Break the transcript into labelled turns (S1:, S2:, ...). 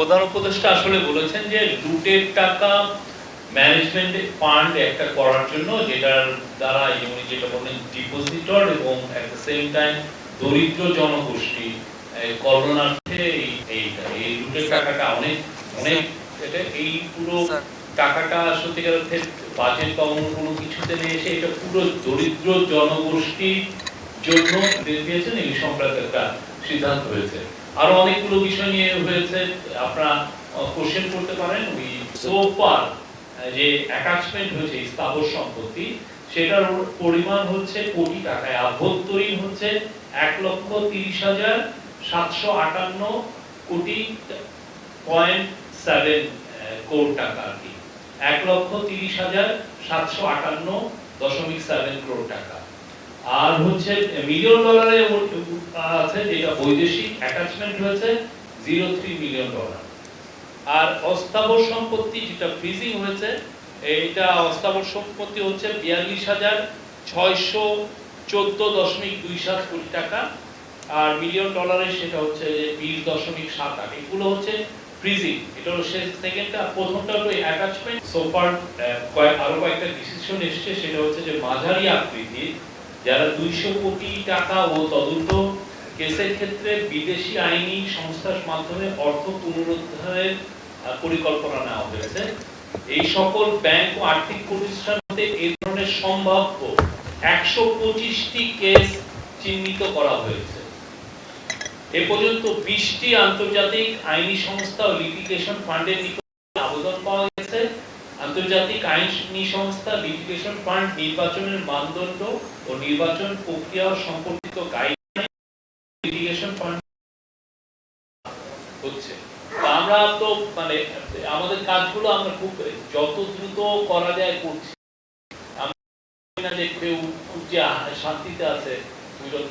S1: প্রধান উপদেষ্টা আসলে বলেছেন যে লুটের টাকা ম্যানেজমেন্ট ফান্ড একটা করার জন্য যেটার দ্বারা এই উনি যেটা বলেন ডিপোজিটর এবং এট দ্য সেম টাইম দরিদ্র জনগোষ্ঠী এই এইটা এই লুটের টাকাটা অনেক অনেক এটা এই পুরো টাকাটা সত্যিকার অর্থে বাজেট বা অন্য কোনো কিছুতে নিয়ে এসে এটা পুরো দরিদ্র জনগোষ্ঠীর জন্য দিয়েছেন এই সংক্রান্ত একটা সিদ্ধান্ত হয়েছে। আরও অনেকগুলো বিষয় নিয়ে হয়েছে, আপনারা কোশ্চেন করতে পারেন। ওই সোফার যে অ্যাটাচমেন্ট হয়েছে, স্থাবর সম্পত্তি, সেটার পরিমাণ হচ্ছে কোটি টাকায়। আভ্যন্তরীণ হচ্ছে এক লক্ষ তিরিশ হাজার সাতশো আটান্ন কোটি পয়েন্ট সেভেন কোটি টাকা আর কি। এক লক্ষ তিরিশ হাজার সাতশো আটান্ন দশমিক সেভেন ক্রোড় টাকা। আর হচ্ছে মিলিয়ন ডলারে আছে, যেটা বৈদেশিক অ্যাটাচমেন্ট হয়েছে জিরো থ্রি মিলিয়ন ডলার আর অস্থাবর সম্পত্তি যেটা ফ্রিজিং হয়েছে, এইটা অস্থাবর সম্পত্তি হচ্ছে বিয়াল্লিশ হাজার ছয়শো চোদ্দ দশমিক দুই সাত কোটি টাকা। আর মিলিয়ন ডলারে সেটা হচ্ছে বিশ দশমিক সাত আট। এগুলো হচ্ছে ফ্রিজিং এটা হলো সেকেন্ডটা প্রথমটা হলো অ্যাটাচমেন্ট সোফার কয়েক আরও কয়েকটা ডিসিশন এসেছে, সেটা হচ্ছে যে মাঝারি আকৃতির যারা দুইশো কোটি টাকা ও তদন্ত কেসের ক্ষেত্রে বিদেশি আইনি সংস্থার মাধ্যমে অর্থ পুনরুদ্ধারের পরিকল্পনা নেওয়া হয়েছে। এই সকল ব্যাংক ও আর্থিক প্রতিষ্ঠানতে এই ধরনের সম্ভাব্য একশো পঁচিশটি কেস চিহ্নিত করা হয়েছে। এ পর্যন্ত বিশটি আন্তর্জাতিক আইনি সংস্থা ও লিটিগেশন ফান্ডের নিকট আবেদন পাওয়া গেছে। আন্তর্জাতিক আইনি সংস্থা লিটিগেশন ফান্ড নির্বাচনের মানদণ্ড ও নির্বাচন প্রক্রিয়া সম্পর্কিত গাইডলাইন ফান্ড হচ্ছে। আমরা তো মানে আমাদের কাজগুলো আমরা খুব যত দ্রুত করা যায় করছি। যে কেউ যে শান্তিতে আছে উই ডোন্ট